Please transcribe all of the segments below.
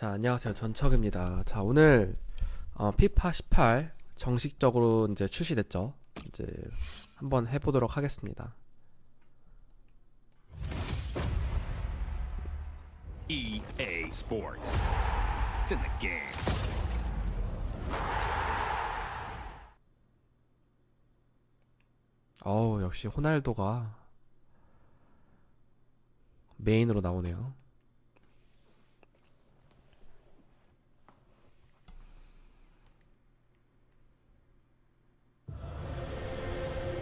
자, 안녕하세요. 전척입니다. 자, 오늘 어, 피파 18 정식적으로 이제 출시됐죠. 이제 한번 해보도록 하겠습니다. EA Sports. It's in the game. 어우, 역시 호날두가 메인으로 나오네요.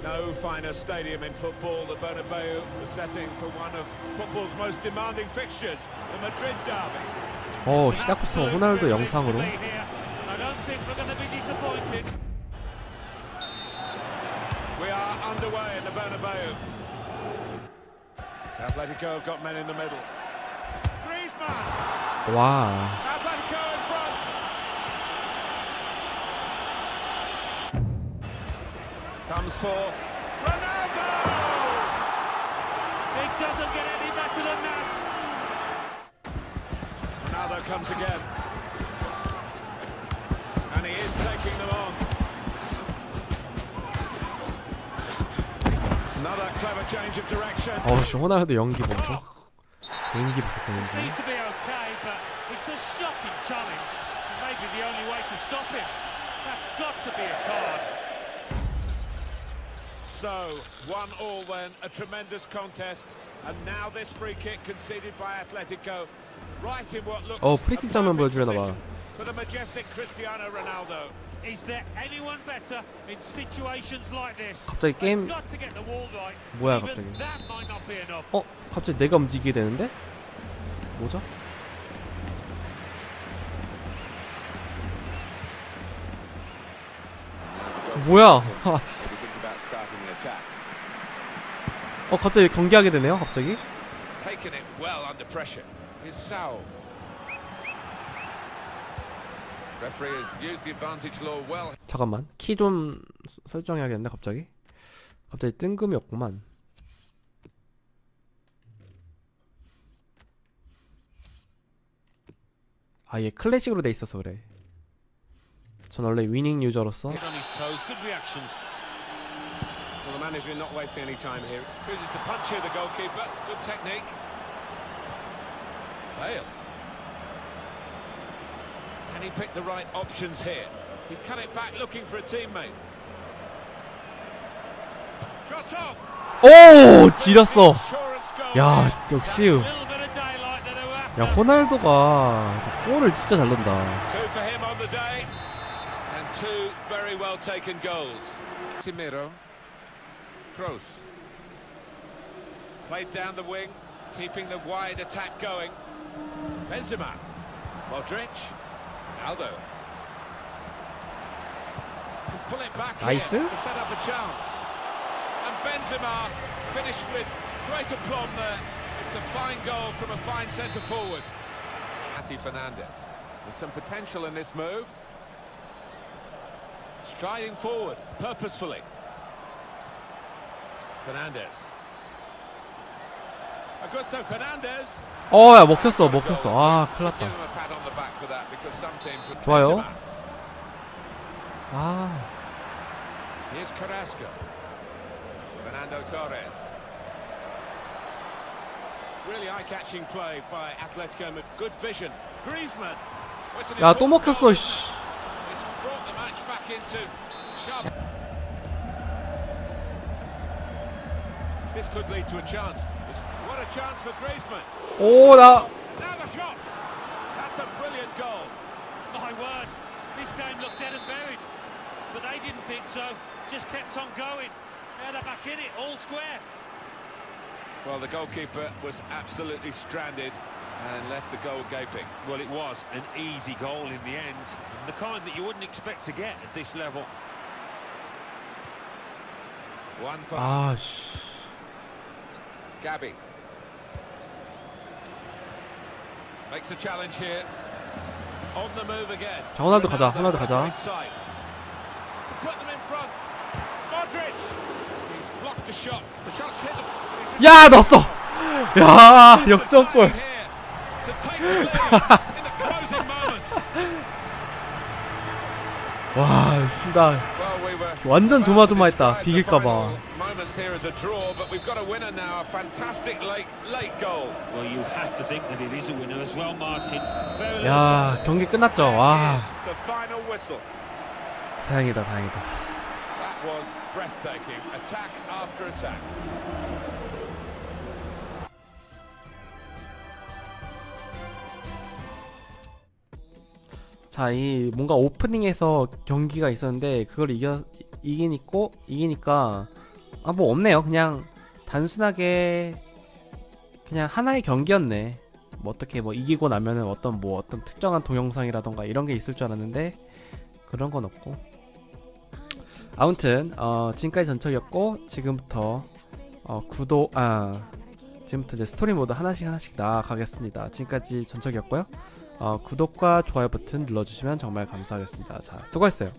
No finer stadium in football, the Bernabeu, the setting for one of football's most demanding fixtures, the Madrid derby. 어, 시작부터 호날두 영상으로 I don't think we're going to be disappointed. We are underway in the Bernabeu. Atletico have got men in the middle. Griezmann! 와, Comes for Ronaldo! It doesn't get any better than that. Ronaldo comes again. And he is taking them on. Another clever change of direction. 어우, 씨, 호날두 연기 보소. 연기 보소, It 연기. seems to be okay, but it's a shocking challenge. It may be the only way to stop him. That's got to be a card. So, one all then, a tremendous contest. And now this free kick conceded by Atletico. Right in what looks 어, 프리킥 a 장면 perfect 보여주려나 봐. position For the majestic Cristiano Ronaldo. Is there anyone better in situations like this? 갑자기 게임 They've got to get the wall right. 뭐야, Even 갑자기. that might not be enough. 어, 갑자기 내가 움직이게 되는데? 뭐죠? 뭐야? 아, 씨. 어, 갑자기 경기하게 되네요, 갑자기? Taking it well under pressure. Is Saul. Referee has used the advantage law well. 잠깐만, 키 좀 설정해야겠는데, 갑자기? 갑자기 뜬금이 없구만. 아, 얘 클래식으로 돼 있어서 그래. 전 원래 위닝 유저로서 On his toes, good reactions. Well, the manager not wasting any time here. Chooses to punch here, the goalkeeper. Good technique. Bale. Can he pick the right options here? He's cut it back looking for a teammate. Shot off. 오! 지렸어. Insurance goal. 야, 역시 A little bit of daylight that they were after. 야 호날두가 저 골을 진짜 잘 넣는다. Two for him on the day. And two very well taken goals. Timiro. Kroos. Played down the wing, keeping the wide attack going. Benzema. Modric. Aldo. Pull it back here to set up a chance. And Benzema finished with great aplomb there. It's a fine goal from a fine centre forward. Ati Fernandez. There's some potential in this move. Striding forward, purposefully. Fernandez. Augusto Fernandez. 어야 먹혔어 먹혔어. 아 큰일 Should give 났다. them a pat on the back for that because some teams would 좋아요. Benzema. 아 Here's Carrasco. Fernando Torres. Really eye-catching play by Atletico. Madrid. Good vision. Griezmann. Oh, it's an 야 또 important 먹혔어. goal. 씨. It's brought the match back into sharp. This could lead to a chance. What a chance for Griezmann. Oh, that. Now the shot. That's a brilliant goal. My word, this game looked dead and buried. But they didn't think so. Just kept on going. Now they're back in it, all square. Well, the goalkeeper was absolutely stranded and left the goal gaping. Well, it was an easy goal in the end, the kind that you wouldn't expect to get at this level. One for... Ah, sh. Gabby. Makes a challenge here. On the move again. 자, 호날두 가자. 호날두 가자. Put them in front. Modric. He's blocked the shot. The shot's hit. 야, 넣었어. 야, 역전골. 와, 씨다. 완전 조마조마했다. 비길까봐. Moments here as a draw, but we've got a winner now. A fantastic late late goal. Well, you have to think that it is a winner as well, Martin. 야 경기 끝났죠. 와 the final whistle. 다행이다 다행이다. That was breathtaking. Attack after attack. 자, 이 뭔가 오프닝에서 경기가 있었는데 그걸 이겨 이기니까 이기니까 아 뭐 없네요. 그냥 단순하게 그냥 하나의 경기였네. 뭐 어떻게 뭐 이기고 나면은 어떤 뭐 어떤 특정한 동영상이라던가 이런 게 있을 줄 알았는데 그런 건 없고. 아무튼 어 지금까지 전적이었고 지금부터 어 구독 아 지금부터 이제 스토리 모드 하나씩 하나씩 나아가겠습니다. 지금까지 전적이었고요. 어, 구독과 좋아요 버튼 눌러주시면 정말 감사하겠습니다. 자, 수고했어요.